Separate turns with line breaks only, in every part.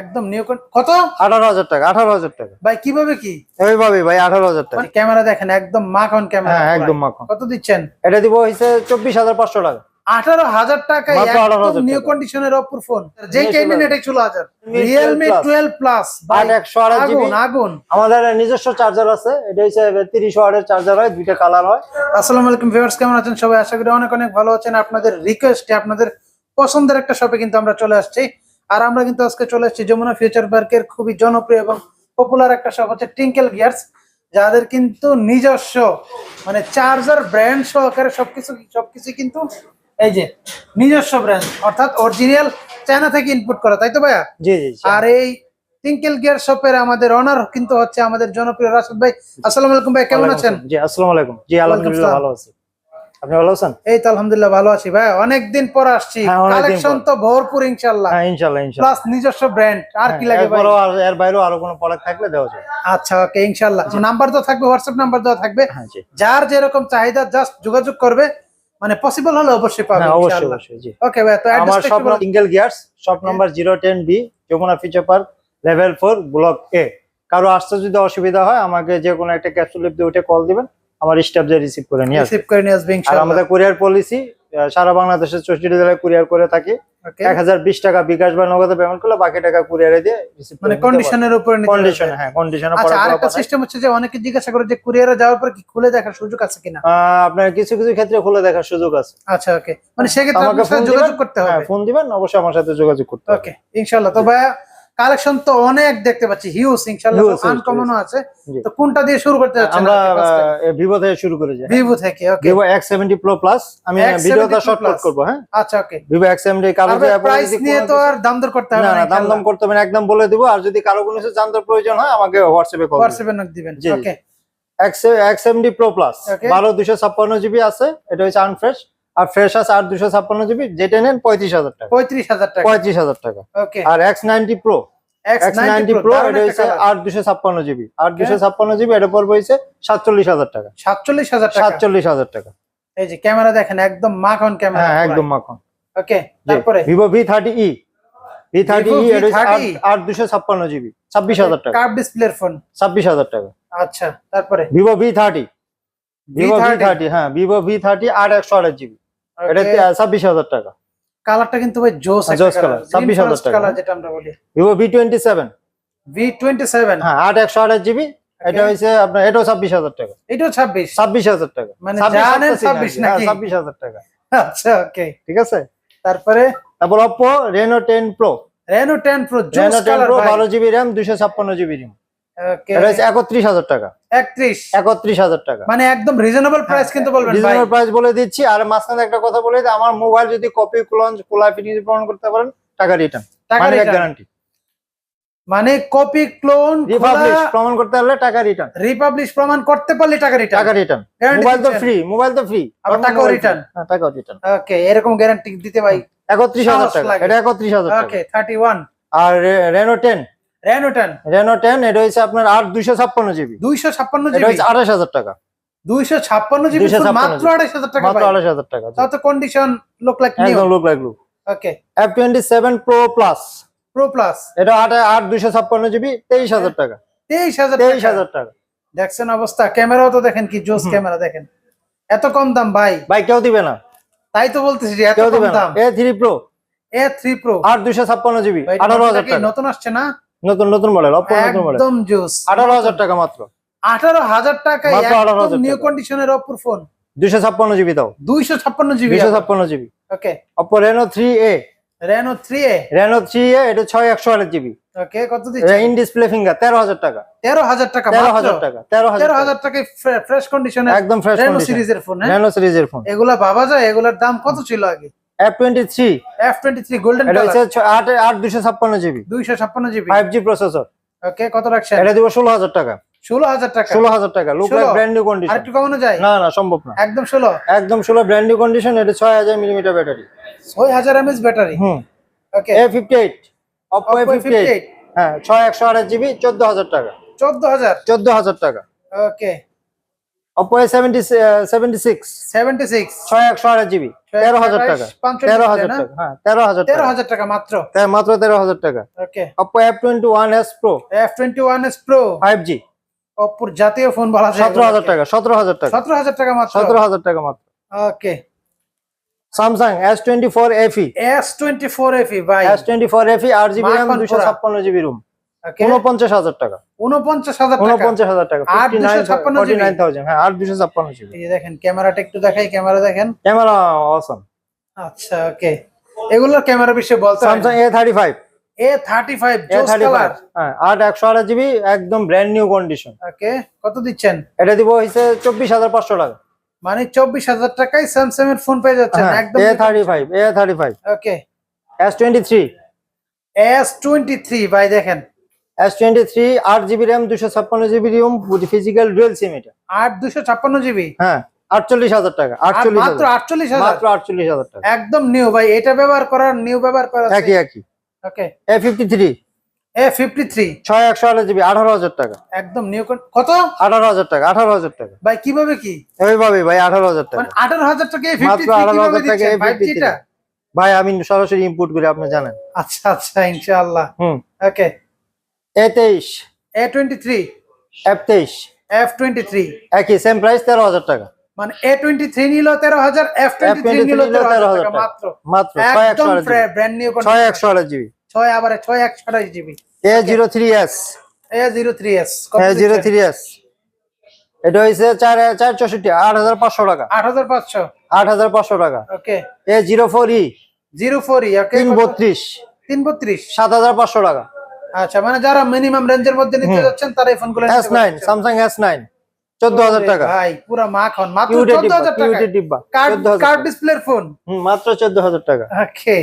একদম নিউ কত?
আঠারো হাজার টাকা আঠারো হাজার টাকা।
ভাই কীভাবে কি?
এইভাবে ভাই আঠারো হাজার টাকা।
মানে ক্যামেরা দেখেন একদম মাখন ক্যামেরা।
হ্যাঁ একদম মাখন।
কত দিচ্ছেন?
এটা দিব হয়েছে চব্বিশ হাজার পাঁচশো টাকা।
আঠারো হাজার টাকায়
মাত্র 18,000
একদম নিউ। কন্ডিশনের অপুর ফোন। যে কিনবেন এটাই ষোলো হাজার রিয়েলমি
12
টুয়েলভ প্লাস আগুন
আমাদের নিজস্ব চার্জার আছে। এটা হচ্ছে তিরিশ ওয়ার্ডের চার্জার হয় দুইটা কালার হয়।
আসসালামু আলাইকুম ভিউয়ার্স কেমন আছেন সবাই? আশা করি অনেক অনেক ভালো আছেন। আপনাদের রিকোয়েস্টে আপনাদের পছন্দের একটা শপে কিন্তু আমরা চলে আসছি। আর আমরা কিন্তু আজকে চলে আসছি যমুনা ফিউচার পার্কের খুবই জনপ্রিয় এবং পপুলার একটা শপ হচ্ছে টিঙ্কেল গিয়ার্স যাদের কিন্তু নিজস্ব মানে চার্জার ব্র্যান্ড সহকারে সবকিছু সবকিছু কিন্তু এই যে নিজস্ব ব্র্যান্ড অর্থাৎ অরিজিনাল চায়না থেকে ইনপুট করা তাই তো ভাইয়া?
জি জি জি।
আর এই টিঙ্কেল গিয়ার শপের আমাদের অনার কিন্তু হচ্ছে আমাদের জনপ্রিয় রাশেদ ভাই। আসসালামু আলাইকুম ভাই কেমন আছেন?
জি আসসালামু আলাইকুম। জি আলহামদুলিল্লাহ ভালো আছি। আপনি ভালো আছেন?
এই তো আলহামদুলিল্লাহ ভালো আছি। ভাই অনেকদিন পর আসছি।
হ্যাঁ,
কালেকশন তো ভরপুর
হ্যাঁ
প্লাস নিজস্ব ব্র্যান্ড আর কি লাগে ভাই?
আর- এর বাইরেও আরও কোনো প্রোডাক্ট থাকলে দেওয়া যাবে।
আচ্ছা ওকে নাম্বার তো থাকবে হোয়াটসঅ্যাপ নাম্বার দেওয়া থাকবে।
হ্যাঁ
যার যেরকম চাহিদা জাস্ট যোগাযোগ করবে। মানে পসিবল হলে অবশ্যই পাবে
অবশ্যই অবশ্যই জি।
ওকে ভাই তো
আমার shop single gears shop number zero ten B Jamuna future park level four block A কারও আসতে যদি অসুবিধা হয় আমাকে যে কোনো একটা ক্যাপসুল দিয়ে উঠে কল দিবেন। আমার স্টাফ যে রিসিভ করে নিয়ে
রিসিভ করে নিয়ে আসবে
আর আমাদের কুরিয়ার পলিসি সারা বাংলাদেশের চৌষট্টি জেলায় কুরিয়ার করে থাকি। এক হাজার বিশ টাকা বিকাশ বা নগদে পেমেন্ট করলে বাকি টাকা কুরিয়ারে দিয়ে
মানে কন্ডিশনের উপরে
কন্ডিশন। হ্যাঁ কন্ডিশনে
আচ্ছা আরেকটা সিস্টেম হচ্ছে যে অনেকে জিজ্ঞাসা করে যে কুরিয়ারে যাওয়ার পর কি খুলে দেখার সুযোগ আছে কিনা?
আপনার কিছু কিছু ক্ষেত্রে খুলে দেখার সুযোগ আছে।
আচ্ছা ওকে মানে সেক্ষেত্রে
আমাকে
সাথে যোগাযোগ করতে
হ্যাঁ
হবে
ফোন দিবেন অবশ্যই আমার সাথে যোগাযোগ করতে হবে।
ওকে ইনশাল্লাহ তো ভাইয়া কালেকশন তো অনেক দেখতে পাচ্ছি হিউজ
huge,
আনকমনও আছে। তো কোনটা দিয়ে শুরু করতে যাচ্ছেন
আমরা ভিভো থেকে? শুরু করে যাই
ভিভো থেকে okay
Vivo X seventy pro plus আমি ভিডিওটা
Pro
শর্টকাট
Plus।
করব হ্যাঁ?
আচ্ছা ওকে
ভিভো এক্স সেভেন্টি কারও
আর
যদি আপনার
প্রাইস নিয়ে তো আর দাম দর করতে হবে
না দাম দাম করতে হবে না একদম বলে দিব। আর যদি কারও কোনো জানতে প্রয়োজন হয় আমাকে হোয়াটসঅ্যাপে কল
হোয়াটসঅ্যাপে নক দিবেন। Okay
X X seventy pro plus
Okay.
বারো ছাপ্পান্ন জিবি আছে এটা হচ্ছে আনফ্রেশ আর ফ্রেশ আছে আট দুশো ছাপ্পান্ন জিবি যেটা নেন পঁয়ত্রিশ হাজার টাকা।
পঁয়ত্রিশ হাজার টাকা।
পঁয়ত্রিশ হাজার টাকা।
ওকে
আর X ninety pro
X
X এটা হচ্ছে আট দুশো ছাপ্পান্ন জিবি। আট দুশো ছাপ্পান্ন জিবি এটা পড়বে হচ্ছে সাতচল্লিশ হাজার টাকা।
টাকা? এই যে ক্যামেরা দেখেন একদম মাখন ক্যামেরা
হ্যাঁ একদম মাখন।
ওকে তারপরে?
Vivo V thirty E V E এটা হচ্ছে
V30
আট- আট দুশো ছাপ্পান্ন জিবি ছাব্বিশ হাজার টাকা।
কার্ভ ডিসপ্লের ফোন
ছাব্বিশ হাজার টাকা।
আচ্ছা তারপরে?
Vivo V thirty Vivo V
V30
thirty হ্যাঁ এটা টাকা।
কালারটা কিন্তু ভাই জোস
হ্যাঁ, জোস colour, 26,000 টাকা।
কালার যেটা আমরা বলি।
ভি টোয়েন্টি সেভেন হ্যাঁ আট একশো আঠাশ জিবি। এটা হচ্ছে আপনার এটাও ছাব্বিশ হাজার টাকা।
এটাও ছাব্বিশ?
ছাব্বিশ হাজার টাকা।
মানে
26
জানেন 26
আর কি। হ্যাঁ,
নাকি?
ছাব্বিশ হাজার টাকা।
আচ্ছা ওকে
ঠিক আছে?
তারপরে?
তারপর Oppo Reno ten pro
Reno ten pro জোস কালার
বারো জিবি দুশো ছাপ্পান্ন জিবি র্যাম।
ওকে
এটা একত্রিশ হাজার টাকা।
একত্রিশ।
একত্রিশ হাজার টাকা।
মানে একদম রিজনেবল প্রাইস কিন্তু বলবেন
রিজনেবল প্রাইস বলে দিচ্ছি। আর মাঝখানে একটা কথা বলে দিই আমার মোবাইল যদি কপি ক্লোন খোলা ফিনিশ প্রমাণ করতে পারেন টাকা রিটার্ন
টাকা
মানে গ্যারান্টি
মানে কপি ক্লোন
রিপাবলিশ প্রমাণ করতে পারলে টাকা রিটার্ন
রিপাবলিশ প্রমাণ করতে পারলে টাকা রিটার্ন
টাকা রিটার্ন মোবাইল তো ফ্রি মোবাইল তো ফ্রি
আবার টাকাও return?
হ্যাঁ টাকাও রিটার্ন
ওকে এরকম গ্যারান্টি দিতে ভাই।
একত্রিশ হাজার
সাহস
টাকা। এটা একত্রিশ হাজার টাকা।
ওকে থার্টি ওয়ান
আর Reno ten
Reno ten
Reno ten এটা হচ্ছে আপনার জিবি।
দুইশো
এটা টাকা।
দুইশো জিবি মাত্র টাকা
মাত্র টাকা
তাও তো কন্ডিশন লোক লাইক নিউ
একদম লুক লাইক লুক
ওকে
এটা জিবি
দেখছেন অবস্থা? ক্যামেরাও তো দেখেন কি জোস ক্যামেরা দেখেন। এত কম দাম ভাই।
ভাই কেউ দিবে না।
তাই তো বলতেছি যে এত কম দাম।
A three pro
A three pro
আট দুশো ছাপ্পান্ন জিবি আঠারো হাজার টাকা।
নতুন আসছে না?
নতুন নতুন মডেল অপো নতুন মডেল
একদম জোস
আঠারো হাজার টাকা মাত্র।
আঠারো হাজার টাকায়
মাত্র 18,000
নিউ
টাকা।
কন্ডিশনের অপুর ফোন
দুশো ছাপ্পান্ন জিবি দাও।
দুইশো ছাপ্পান্ন জিবি
দুশো ছাপ্পান্ন GB
okay
Oppo Reno three A
Reno three A
Reno three A এটা ছয় একশো আট জিবি
ওকে কত দিচ্ছে?
ইন ডিসপ্লে ফিঙ্গার তেরো হাজার টাকা।
তেরো হাজার টাকা
তেরো
মাত্র।
হাজার টাকা তেরো হাজার
তেরো
টাকা।
হাজার টাকায় ফ্রেশ কন্ডিশনে
একদম ফ্রেশ
রেনো সিরিজের ফোন হ্যাঁ?
রেনো সিরিজের ফোন
এগুলা ভাবা যায়? এগুলার দাম কত ছিল আগে?
F twenty three
F twenty three golden
এটা হচ্ছে ছ- আট আট দুশো ছাপ্পান্ন জিবি।
দুইশো ছাপ্পান্ন GB.
Five G processor
okay কত রাখছেন?
এটা দিব ষোলো হাজার টাকা।
ষোলো হাজার টাকা।
ষোলো হাজার টাকা। লুক লাইক ব্র্যান্ড নিউ
আর
কন্ডিশন
একটু কমানো যায়?
না না সম্ভব না।
একদম ষোলো।
একদম ষোলো ব্র্যান্ড নিউ কন্ডিশন এটা ছয় হাজার মিলিমিটার ব্যাটারি
ছয় হাজার এমএস battery
hmm.
Okay
A fifty eight Oppo A fifty eight হ্যাঁ ছয় একশো আঠাশ জিবি চোদ্দ হাজার টাকা।
চোদ্দ হাজার।
চোদ্দ হাজার টাকা।
ওকে
সেভেন্টি সিক্স ছয় একশো আঠাশ জিবি। তেরো হাজার টাকা। তেরো হাজার টাকা। হ্যাঁ তেরো হাজার
তেরো
টাকা।
হাজার টাকা মাত্র?
তে- মাত্র তেরো হাজার টাকা।
Okay.
Twenty one S pro five G
অপুর জাতীয় ফোন বলা যায়।
সতেরো হাজার টাকা সতেরো হাজার টাকা।
সতেরো হাজার টাকা মাত্র?
সতেরো হাজার টাকা মাত্র।
Okay.
F E
S twenty four F E ভাই।
এস টোয়েন্টি ফোর এফি আট জিবি উনপঞ্চাশ হাজার টাকা।
উনপঞ্চাশ হাজার
উনপঞ্চাশ হাজার টাকা
আট
fifty nine
256
forty nine thousand হ্যাঁ আট দুশো ছাপ্পান্ন
দেখেন ক্যামেরাটা একটু দেখাই ক্যামেরা দেখেন।
ক্যামেরা অসম
আচ্ছা ওকে এগুলোর ক্যামেরা বিষয়ে বলতে
Samsung A thirty five
A thirty five
হ্যাঁ আট একশো আঠাশ জিবি একদম ব্র্যান্ড নিউ কন্ডিশন
ওকে কত দিচ্ছেন?
এটা দিব হয়েছে চব্বিশ হাজার পাঁচশো টাকা।
মানে চব্বিশ হাজার টাকায় স্যামসাং এর ফোন পেয়ে যাচ্ছেন
হ্যাঁ
একদম।
A thirty five A thirty five
okay
S twenty three
S twenty three ভাই দেখেন।
এস টোয়েন্টি থ্রি আট জিবি র্যাম দুশো ছাপ্পান্ন GB ROM physical dual SIM এটা।
আট দুশো ছাপ্পান্ন জিবি
হ্যাঁ আটচল্লিশ হাজার টাকা আটচল্লিশ
মাত্র আটচল্লিশ
মাত্র আটচল্লিশ হাজার টাকা
একদম নিউ ভাই এটা ব্যবহার করার নিউ ব্যবহার করার
একই একই।
Okay
A fifty three
A fifty three
ছয় একশো জিবি আঠারো হাজার টাকা।
একদম নিউ কত?
আঠারো হাজার টাকা আঠারো হাজার টাকা।
ভাই কীভাবে কি?
এইভাবে ভাই আঠারো হাজার টাকা।
মানে আঠারো হাজার টাকা
মাত্র আঠারো হাজার টাকা
দিচ্ছেন ফাইভ
A53 ভাই আমি সরাসরি ইম্পোর্ট করি আপনি জানেন।
আচ্ছা আচ্ছা ইনশাআল্লাহ।
হুম।
ওকে
এ তেইশ
এ টোয়েন্টি থ্রি
এফ তেইশ
এফ টোয়েন্টি থ্রি
একই সেম প্রাইস তেরো হাজার টাকা।
মানে এ টোয়েন্টি থ্রি নিল তেরো হাজার এফ টোয়েন্টি থ্রি
F23
নিল তেরো হাজার
13,000
টাকা
টাকা।
মাত্র।
মাত্র ছয় একশো
ব্র্যান্ড নিউ
ছয় একশো আঠাশ জিবি।
ছয় আবার ছয় একশো GB.
A zero three S
A zero three S
A zero three S এটা হয়েছে চার চার চৌষট্টি আট হাজার পাঁচশো টাকা।
আট হাজার পাঁচশো।
আট হাজার পাঁচশো টাকা।
Okay
A zero four E
zero four E
তিন বত্রিশ।
তিন বত্রিশ।
সাত হাজার পাঁচশো টাকা।
আচ্ছা মানে যারা মিনিমাম রেঞ্জের মধ্যে নিতে যাচ্ছেন তারা এই ফোনগুলো
S nine Samsung S nine চোদ্দ হাজার টাকা।
ভাই পুরো মাখন মাত্র
কিউটের
চোদ্দ
ডিব্বা
হাজার টাকা।
ডিব্বা
কার্ড কার্ড ডিসপ্লের ফোন
মাত্র চোদ্দ হাজার টাকা।
ওকে।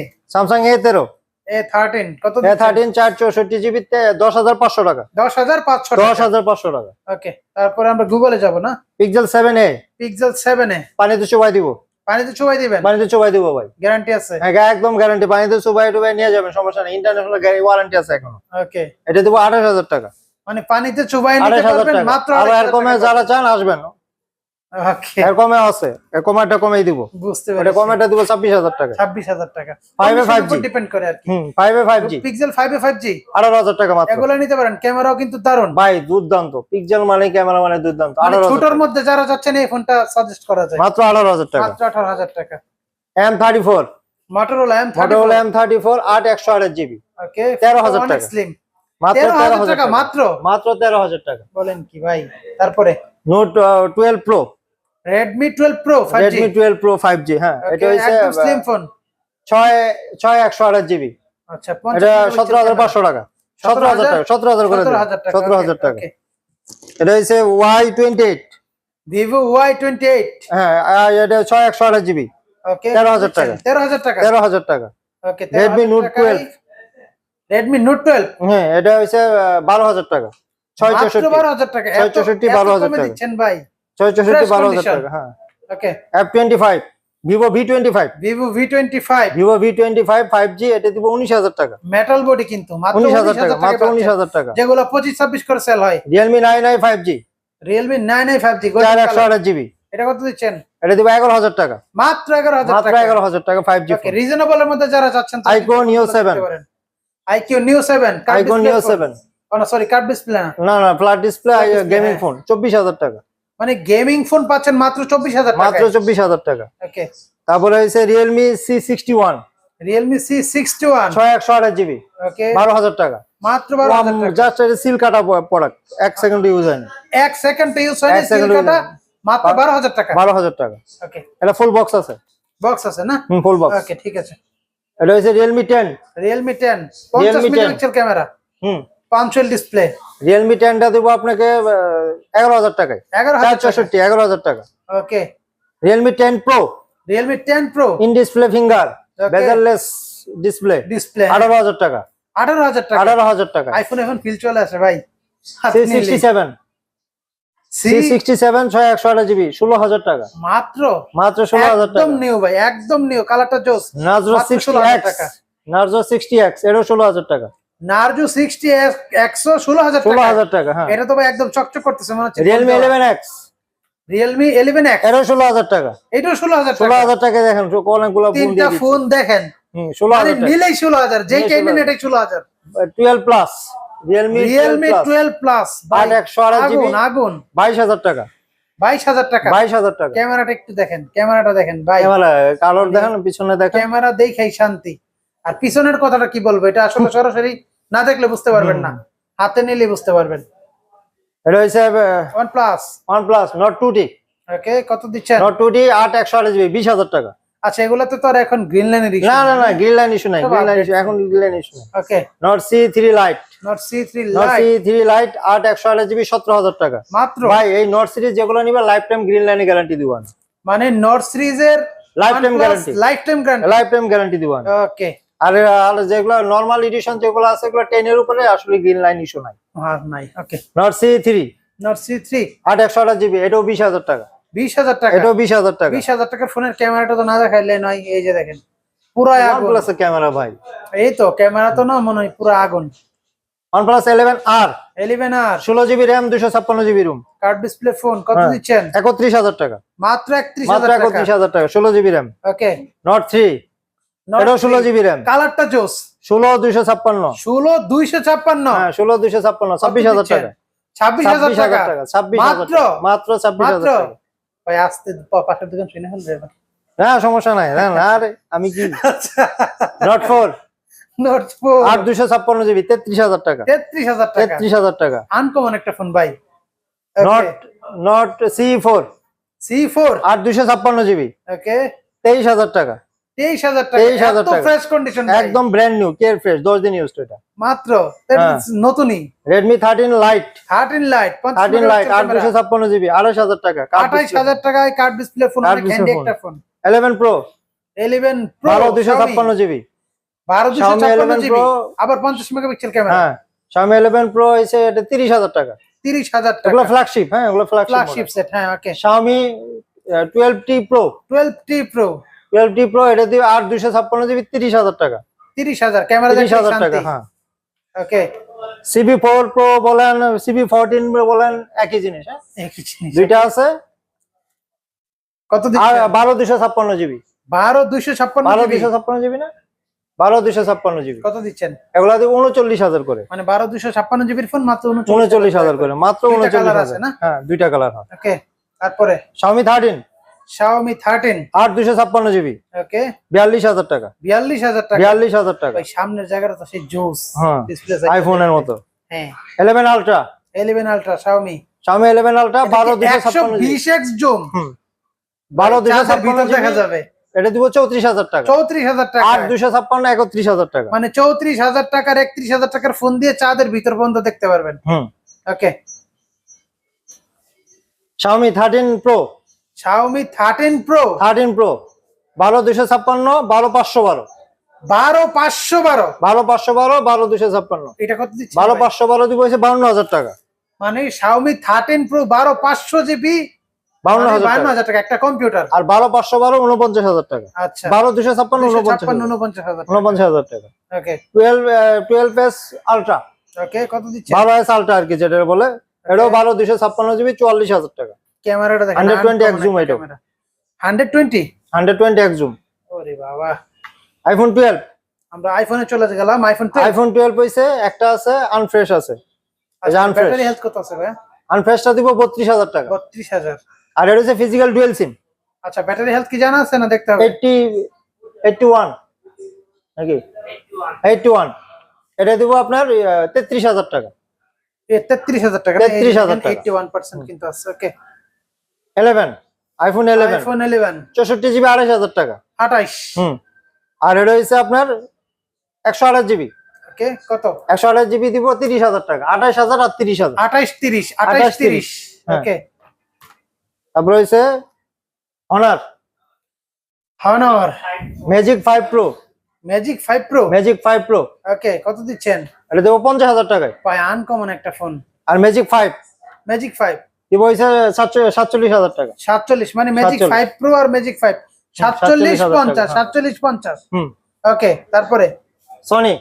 তেরো
এ থার্টিন কত
এ থার্টিন চার চৌষট্টি জিবি দশ হাজার পাঁচশো টাকা।
দশ হাজার পাঁচশো
দশ হাজার পাঁচশো টাকা।
ওকে তারপরে আমরা গুগলে যাব না?
Pixel seven A
Pixel seven A
পানিতে চুবাই দিব।
পানিতে চুবাই দিবেন?
পানিতে চুবাই দিব ভাই।
গ্যারান্টি আছে?
হ্যাঁ একদম গ্যারান্টি। পানিতে চুবাই টুবাই নিয়ে যাবেন সমস্যা নেই। ইন্টারন্যাশনাল ওয়ারেন্টি আছে এখনও।
ওকে।
এটা দেবো আঠাশ হাজার টাকা।
মানে পানিতে চুবাই নিতে পারবেন মাত্র
আবার এর
28,000
কমে যারা চান আসবেন। এর কমে আছে। এর কমেটা কমেই দিব।
বুঝতে
এটা কমেটা দিব টাকা।
ছাব্বিশ হাজার টাকা।
Five এ 5G
ডিপেন্ড করে আর কি।
হুম এ
পিক্সেল এ
টাকা মাত্র।
এগুলো নিতে পারেন। ক্যামেরাও কিন্তু দারুণ।
ভাই দুর্দান্ত। পিক্সেল মানে ক্যামেরা মানে দুর্দান্ত। আঠারো
ছোটর মধ্যে যারা যাচ্ছেন এই ফোনটা সাজেস্ট করা যায়।
মাত্র টাকা।
মাত্র টাকা। ওকে
13,000 টাকা।
স্লিম
মাত্র
টাকা মাত্র?
মাত্র তেরো হাজার টাকা।
বলেন কি ভাই তারপরে?
Note twelve Pro
Redmi twelve Pro five G
Redmi twelve Pro five G হ্যাঁ এটা হচ্ছে
স্লিম ফোন
ছয় ছয় একশো আঠাশ জিবি।
আচ্ছা
এটা সতেরো হাজার পাঁচশো টাকা। সতেরো হাজার টাকা সতেরো হাজার করে
সতেরো হাজার টাকা
এটা
ভিভো ওয়াই টোয়েন্টি এইট
হ্যাঁ এটা ছয় একশো আঠাশ জিবি।
ওকে
13,000 টাকা।
তেরো হাজার টাকা।
তেরো হাজার টাকা।
Okay
Redmi Note 12
Redmi Note twelve
হ্যাঁ এটা বারো হাজার টাকা। ছয় চৌষট্টি।
বারো হাজার টাকা।
ছয়
এত-
চৌষট্টি,
এত
বারো হাজার
কমে
টাকা।
দিচ্ছেন ভাই।
বারো হাজার টাকা হ্যাঁ।
Okay
F twenty five Vivo V twenty five
Vivo V twenty five
Vivo V twenty five five G এটা দিব উনিশ হাজার টাকা।
মেটাল বডি কিন্তু মাত্র
উনিশ হাজার টাকা মাত্র উনিশ। হাজার টাকা।
যেগুলো পঁচিশ ছাব্বিশ করে সেল হয়।
Realme nine i five G
Realme nine i five G
চার একশো আঠাশ জিবি।
এটা কত দিচ্ছেন?
এটা দিব এগারো হাজার টাকা।
মাত্র এগারো হাজার
মাত্র এগারো হাজার টাকা ফাইভ জি
ওকে রিজনেবল এর মধ্যে যারা চাচ্ছেন
Icon Neo 7
iQOO Neo seven
icon Neo seven
sorry curved display না।
না ফ্ল্যাট ডিসপ্লে গেমিং। ফোন চব্বিশ হাজার টাকা।
মানে গেমিং ফোন পাচ্ছেন মাত্র চব্বিশ হাজার
মাত্র চব্বিশ হাজার টাকা।
ওকে
তারপরে হয়েছে Realme C sixty one
Realme C sixty one
ছয় একশো আঠাশ জিবি।
ওকে
বারো হাজার টাকা।
মাত্র বারো হাজার টাকা।
জাস্ট এটা সিল কাটা প্রোডাক্ট এক সেকেন্ড ইউজ হয়নি।
এক সেকেন্ড ইউজ হয়নি সিল কাটা মাত্র বারো হাজার টাকা।
বারো হাজার টাকা।
ওকে
এটা ফুল বক্স আছে।
বক্স আছে না?
হুম ফুল বক্স
ওকে ঠিক আছে।
এটা হচ্ছে রিয়েলমি টেন
রিয়েলমি টেন পঞ্চাশ
Realme 10
মেগাপিক্সেল ক্যামেরা।
হুম।
Punch hole display.
রিয়েলমি টেনটা দেবো আপনাকে এগারো হাজার টাকায়।
এগারো হাজার
চৌষট্টি এগারো হাজার টাকা।
Okay.
Realme ten Pro
Realme ten Pro
in display finger. Bezelless display
display
আঠারো হাজার টাকা।
আঠারো হাজার টাকা?
আঠারো হাজার টাকা।
আইফোন এখন ফিল চলে আসে ভাই।
সিক্সটি সেভেন
মাত্র?
মাত্র ষোলো হাজার
একদম
টাকা
নিউ ভাই একদম নিউ কালারটা জোস।
নার্জো
মাত্র
sixty
16,000
X. Narzo sixty X এটাও ষোলো হাজার টাকা।
নার্জো সিক্সটি একশো ষোলো হাজার
ষোলো
টাকা
হাজার টাকা হ্যাঁ।
এটা তো ভাই একদম চকচক করতেছে মনে হচ্ছে
রিয়েলমি ইলেভেন এক্স এটাও ষোলো হাজার টাকা।
এটাও ষোলো হাজার
ষোলো
টাকা
হাজার টাকা দেখেন অনেকগুলো ফোন
তিনটা ফোন দেখেন।
হুম, ষোলো
মানে
হাজার টাকা।
নিলেই ষোলো হাজার যে
নিলেই
কেনেন
16,000
এটাই ষোলো হাজার।
Twelve plus Realme
Realme twelve plus
আট একশো আড়াই জিবি
আগুন আগুন।
বাইশ হাজার টাকা।
বাইশ হাজার টাকা।
বাইশ হাজার টাকা।
ক্যামেরাটা একটু দেখেন ক্যামেরাটা দেখেন ভাই।
ক্যামেরা কালার দেখেন পিছনে দেখেন।
ক্যামেরা দেখেই শান্তি। আর পিছনের কথাটা কি বলব এটা আসলে সরাসরি না দেখলে বুঝতে পারবেন না। হাতে নিলে বুঝতে পারবেন।
এটা
OnePlus
Nord two T
okay কত দিচ্ছেন?
টি আট একশো আড়াই জিবি বিশ হাজার টাকা।
আচ্ছা এগুলাতে তো আর এখন গ্রিন লাইনের
না না না গ্রিন লাইন ইস্যু নাই। গ্রিন লাইন ইস্যু এখন green line issue
okay
Nord C three
Nord C Lite
three Lite আট একশো আড়াই জিবি সতেরো হাজার টাকা।
মাত্র?
ভাই এই নট সিরিজ যেগুলো নিবে লাইফ টাইম গ্রিন লাইনে গ্যারান্টি দিব
মানে নট সিরিজের
Lifetime guarantee.
Lifetime guarantee
lifetime guarantee দিব
ওকে
আর আর যেগুলো নর্মাল এডিশন যেগুলো আছে এগুলো 10 এর উপরে আসলে গ্রিন লাইন ইস্যু নাই।
আর নাই okay
Nord C 3
Nord C
3 8 108 GB এটাও 20000 টাকা।
20000 টাকা?
এটাও 20000 টাকা।
20000 টাকার ফোনের ক্যামেরাটা তো না দেখাইলে নয় এই যে দেখেন পুরো আগুন।
আছে ক্যামেরা ভাই।
এই তো ক্যামেরা তো না মনে হয় পুরো আগুন।
OnePlus
11R 11R
16 GB RAM 256 GB ROM
curved display phone কত
হ্যাঁ।
দিচ্ছেন?
31000 টাকা।
মাত্র 31000 টাকা।
মাত্র 31000 টাকা 16 জিবি RAM
ওকে
নট 3 এটা ষোলো জিবি র্যাম
কালারটা
ষোলো দুইশো ছাপ্পান্ন।
ষোলো দুইশো ছাপ্পান্ন।
হ্যাঁ ষোলো ছাপ্পান্ন ছাব্বিশ হাজার
ছাব্বিশ হাজার টাকা?
ছাব্বিশ
মাত্র?
ছাব্বিশ সমস্যা নাই। আমি কি? আচ্ছা। ফোর
নট
ছাপ্পান্ন জিবি তেত্রিশ হাজার টাকা।
তেত্রিশ হাজার
তেত্রিশ হাজার টাকা।
আনকমন একটা ফোন ভাই।
Nord C four
C four
দুইশো ছাপ্পান্ন জিবি
ওকে
তেইশ হাজার টাকা।
তেইশ হাজার টাকা
23,000 টাকা।
ফ্রেশ কন্ডিশন
একদম ব্র্যান্ড নিউ কেয়ার ফ্রেশ দশ দিন ইউজ এটা।
মাত্র
হ্যাঁ।
নতুনই।
Redmi thirteen Lite
thirteen Lite
thirteen Lite আট দুশো ছাপ্পান্ন জিবি আড়াইশ হাজার টাকা
আঠাইশ হাজার টাকায় কার্ড ডিসপ্লে ফোন। একটা ফোন
ইলেভেন প্রো
ইলেভেন
বারো দুশো ছাপ্পান্ন জিবি
বারো দুশো ছাপ্পান্ন জিবি
Pro।
আবার পঞ্চাশ মেগাপিক্সেল ক্যামেরা
হ্যাঁ Xiaomi ইলেভেন প্রো হয়েছে এটা তিরিশ হাজার টাকা।
তিরিশ হাজার টাকা।
ফ্ল্যাগশিপ হ্যাঁ এগুলো
ফ্ল্যাগশিপ সেট হ্যাঁ okay
Xiaomi twelve T Pro
twelve T Pro
twelve T Pro এটা দিয়ে আট দুশো ছাপ্পান্ন জিবি তিরিশ হাজার টাকা।
তিরিশ হাজার ক্যামেরা
তিরিশ হাজার টাকা হ্যাঁ।
ওকে
সিবি ফোর প্রো বলেন সিবি ফোরটিন বলেন একই জিনিস হ্যাঁ। দুইটা আছে।
কত
আর বারো দুশো ছাপ্পান্ন জিবি।
বারো দুইশো ছাপ্পান্ন
বারো দুশো ছাপ্পান্ন জিবি না? বারো দুশো ছাপ্পান্ন জিবি।
কত দিচ্ছেন?
এগুলা দিয়ে উনচল্লিশ হাজার করে।
মানে বারো দুশো ছাপ্পান্ন জিবির ফোন মাত্র
উনচল্লিশ হাজার করে মাত্র উনচল্লিশ হাজার।
আছে না?
হ্যাঁ দুইটা কালার হয়।
ওকে তারপরে?
Xiaomi থার্টিন
Xiaomi থার্টিন
আট দুশো ছাপ্পান্ন জিবি
ওকে
বিয়াল্লিশ হাজার টাকা।
বিয়াল্লিশ হাজার টাকা।
বিয়াল্লিশ হাজার টাকা।
ভাই সামনের জায়গাটা তো সেই জোস।
হ্যাঁ
ডিসপ্লে
আইফোনের মতো।
হ্যাঁ।
Eleven Ultra
eleven Ultra Xiaomi
Xiaomi eleven Ultra বারো দুশো
একশো
ছাপ্পান্ন জিবি
বিশ এক্স জুম?
বারো দুশো ছাপ্পান্ন
ভিতর দেখা যাবে।
এটা দিব চৌত্রিশ হাজার টাকা।
চৌত্রিশ হাজার টাকা।
আট দুশো ছাপ্পান্ন একত্রিশ হাজার টাকা।
মানে চৌত্রিশ হাজার টাকার একত্রিশ হাজার টাকার ফোন দিয়ে চাঁদের ভিতর পর্যন্ত দেখতে পারবেন।
হুম।
Okay
Xiaomi thirteen Pro
Xiaomi thirteen Pro
thirteen Pro বারো দুশো ছাপ্পান্ন বারো পাঁচশো বারো।
বারো পাঁচশো বারো।
বারো পাঁচশো বারো বারো দুশো ছাপ্পান্ন।
এটা কত দিচ্ছে
বারো পাঁচশো বারো দিব হচ্ছে বাউন্ন হাজার টাকা।
মানে Xiaomi থার্টিন প্রো বারো পাঁচশো জিবি?
বাউন্ন হাজার টাকা।
একটা কম্পিউটার
আর বারো পাঁচশো বারো উনপঞ্চাশ হাজার টাকা।
আচ্ছা।
বারো দুশো ছাপ্পান্ন। উনপঞ্চাশ হাজার।
উনপঞ্চাশ হাজার
টাকা।
Okay
twelve twelve S Ultra
okay কত দিচ্ছে?
বারো এস আলট্রা আর কি যেটা বলে। এটাও বারো দুশো ছাপ্পান্ন জিবি চুয়াল্লিশ হাজার টাকা।
ক্যামেরাটা দেখেন
120 এক।
হান্ড্রেড টোয়েন্টি
হান্ড্রেড টোয়েন্টি এক জুম
ওরে বাবা।
আইফোন টুয়েলভ
আমরা আইফোনে চলে গেলাম আইফোন
আইফোন টুয়েলভ হয়েছে একটা আছে আনফ্রেশ আছে। unfresh।
ব্যাটারি হেলথ কত আছে ভাই?
আনফ্রেশটা দিব বত্রিশ হাজার টাকা।
বত্রিশ হাজার।
আর এটা হচ্ছে ফিজিক্যাল ডুয়েল সিম
আচ্ছা ব্যাটারি হেলথ কি জানা আছে না দেখতে হবে?
এইটটি এইটটি ওয়ান নাকি? এইটটি ওয়ান এটা দিব আপনার তেত্রিশ হাজার টাকা।
তেত্রিশ হাজার টাকা
33,000 টাকা।
এইটটি ওয়ান পার্সেন্ট কিন্তু আছে okay
eleven iPhone eleven
iPhone eleven
চৌষট্টি জিবি আড়াইশ হাজার টাকা।
আঠাইশ।
হুম। আর এটা হচ্ছে আপনার একশো আঠাশ জিবি
ওকে কত?
একশো আঠাশ জিবি দিব তিরিশ হাজার টাকা। আঠাশ হাজার আর তিরিশ হাজার।
আঠাইশ তিরিশ আঠাইশ
28,
তিরিশ।
হ্যাঁ।
ওকে।
তারপরে হচ্ছে অনার
হাওয়ার
Magic five Pro
Magic five Pro
Magic five Pro
okay কত দিচ্ছেন?
এটা দেবো পঞ্চাশ হাজার টাকায়।
পায় আনকমন একটা ফোন
আর ম্যাজিক ফাইভ
ম্যাজিক ফাইভ
দিব হচ্ছে সাতচল্লিশ হাজার টাকা।
সাতচল্লিশ মানে ম্যাজিক ফাইভ প্রো আর ম্যাজিক ফাইভ সাতচল্লিশ পঞ্চাশ। সাতচল্লিশ পঞ্চাশ।
হুম।
ওকে তারপরে?
সনি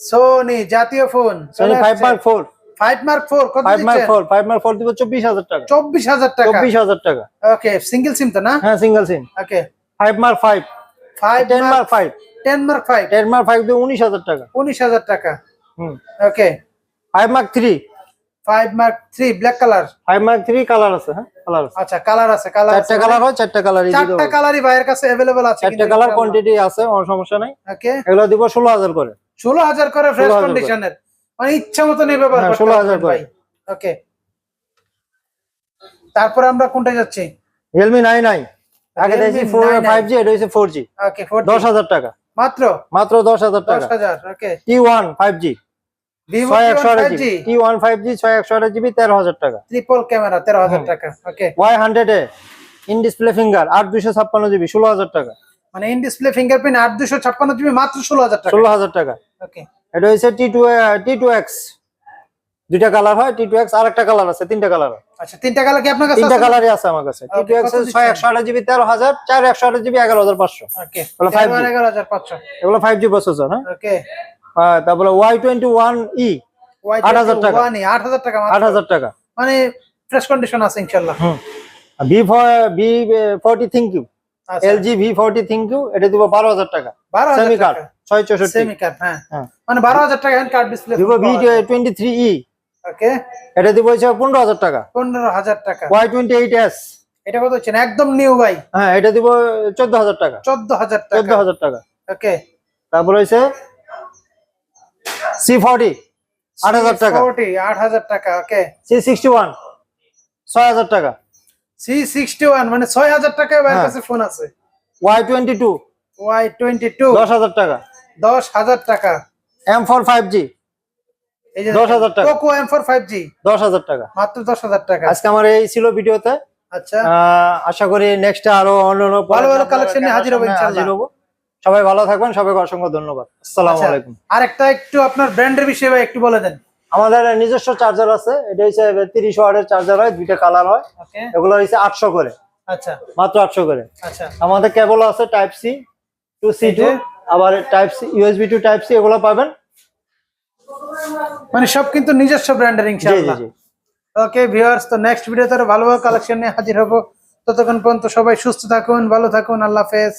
সোনি জাতীয় phone
Sony five point four
five mark four কত
five mark four five mark four দিব চব্বিশ হাজার টাকা।
চব্বিশ হাজার টাকা।
চব্বিশ হাজার টাকা।
ওকে সিঙ্গেল সিম তো না?
হ্যাঁ single SIM
okay
five mark five
five
ten mark five
ten mark five
ten mark five দিব উনিশ হাজার টাকা।
উনিশ হাজার টাকা।
হুম।
Okay
five mark three
five three black colour
five three colour আছে হ্যাঁ? কালার
আচ্ছা কালার আছে কালার
কালার হয় চারটা কালারই
চারটা কালারই ভাইয়ের কাছে আছে
কালার কোয়ান্টিটি আছে এগুলো দিব 16000 করে। 16000 করে
মানে ইচ্ছা মতো ওকে তারপরে আমরা কোনটা যাচ্ছি?
রিয়েলমি নাই নাই আগে
দেখি
4 জি এটা হইছে
ওকে
টাকা।
মাত্র?
মাত্র
10000
টাকা। 10000 one five G in display finger আট দুশো ছাপ্পান্ন জিবি ষোলো হাজার টাকা।
মানে ইন ডিসপ্লে ফিঙ্গারপ্রিন্ট আট দুশো ছাপ্পান্ন জিবি মাত্র ষোলো হাজার টাকা।
ষোলো হাজার টাকা।
ওকে
এটা হচ্ছে T two T two X দুইটা কালার হয় টি টু এক্স আর একটা কালার আছে তিনটা কালার
আচ্ছা তিনটা কালার কি আপনার কাছে
তিনটা কালারই আছে আমার কাছে। টি টু এক্স ছয় একশো আঠাশ জিবি তেরো হাজার চার একশো আঠাশ জিবি এগারো হাজার পাঁচশো।
ওকে
বলো
তেরো
5G
এগারো হাজার পাঁচশো।
এগুলো ফাইভ জি প্রসেসর হ্যাঁ
ওকে
তারপরে Y twenty one E
Y
8,000 টাকা।
আট হাজার টাকা
আট হাজার টাকা
মানে ফ্রেশ কন্ডিশন আছে ইনশাল্লাহ
V V forty ThinQ
আচ্ছা,
LG V forty ThinQ এটা দিব বারো হাজার টাকা
বারো হাজার
সেমি কার্ড ছয় চৌষট্টি
সেমি কার্ড হ্যাঁ
হ্যাঁ
মানে বারো হাজার টাকা curved display
Vivo V twenty three E
okay
এটা দিব হচ্ছে পনেরো হাজার টাকা
পনেরো হাজার টাকা
ওয়াই টোয়েন্টি এইট এস
এটা কত হচ্ছে একদম নিউ ভাই
হ্যাঁ এটা দিব চোদ্দ হাজার টাকা
চোদ্দ হাজার
চোদ্দ
টাকা
হাজার টাকা
ওকে
তারপর হচ্ছে সি ফর্টি আট হাজার টাকা।
ফোরটি আট হাজার টাকা ওকে
সি সিক্সটি ওয়ান ছয় হাজার টাকা।
সি সিক্সটি ওয়ান মানে ছয় হাজার টাকায় ভাইয়ের
হ্যাঁ।
কাছে ফোন আছে।
Y twenty two
Y twenty two
দশ হাজার টাকা।
দশ হাজার টাকা।
এম ফোর ফাইভ জি
এই যে
10,000 টাকা।
Poco M four five G
দশ হাজার টাকা।
মাত্র দশ হাজার টাকা।
আজকে আমার এই ছিল ভিডিওতে।
আচ্ছা।
আশা করি নেক্সট আরও অন্য
ভালো ভালো collection নিয়ে হাজির হব
হাজির হব। সবাই ভালো থাকবেন সবাইকে অসংখ্য ধন্যবাদ। আসসালামু
আচ্ছা,
আলাইকুম।
আরেকটা একটু আপনার ব্র্যান্ডের বিষয়ে ভাই একটু বলে দেন।
আমাদের নিজস্ব চার্জার আছে এটা হচ্ছে তিরিশ ওয়ার্ডের চার্জার হয় দুইটা কালার হয়।
ওকে।
এগুলো হচ্ছে আটশো করে।
আচ্ছা।
মাত্র আটশো করে।
আচ্ছা।
আমাদের কেবল আছে type C two C two আবার type C USB two type C এগুলো পাবেন।
মানে সব কিন্তু নিজস্ব ব্র্যান্ডের ইনশাআল্লাহ। ওকে ভিউয়ার্স তো নেক্সট ভিডিওতে আরও ভালো ভালো কালেকশন নিয়ে হাজির হব। ততক্ষণ পর্যন্ত সবাই সুস্থ থাকুন ভালো থাকুন আল্লাহ হাফেজ।